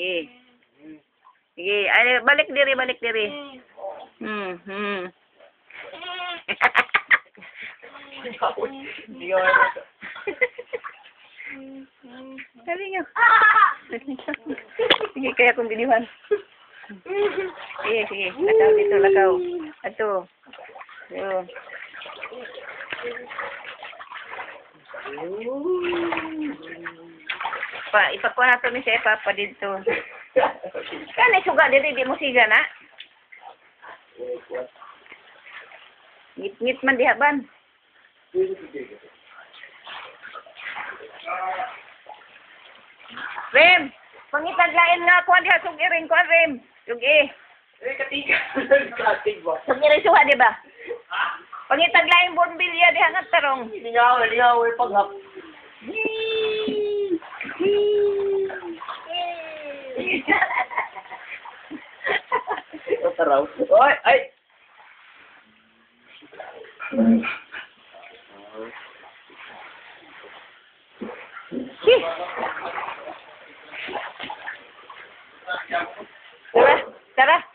Sige. Sige, ay, balik diri, balik diri. Hmm, hmm. Sabi niyo. sige, kaya kong biliwan. Sige, sige. Lakaw dito, lakaw. Ato. Yo. Pa, ipakuha na to ni si Papa dito. Kani suga diri di mo siga na. Ngit-ngit man diha ban. Rem, pangitag lain nga kuha diha sug iring kuha Rem. Sug eh. Eh, katiga. Katig ba? Sug iring suha di ba? Pangitag lain bonbilya diha nga tarong. Hindi nga ako, ta rộng ôi ấy Tara, tara.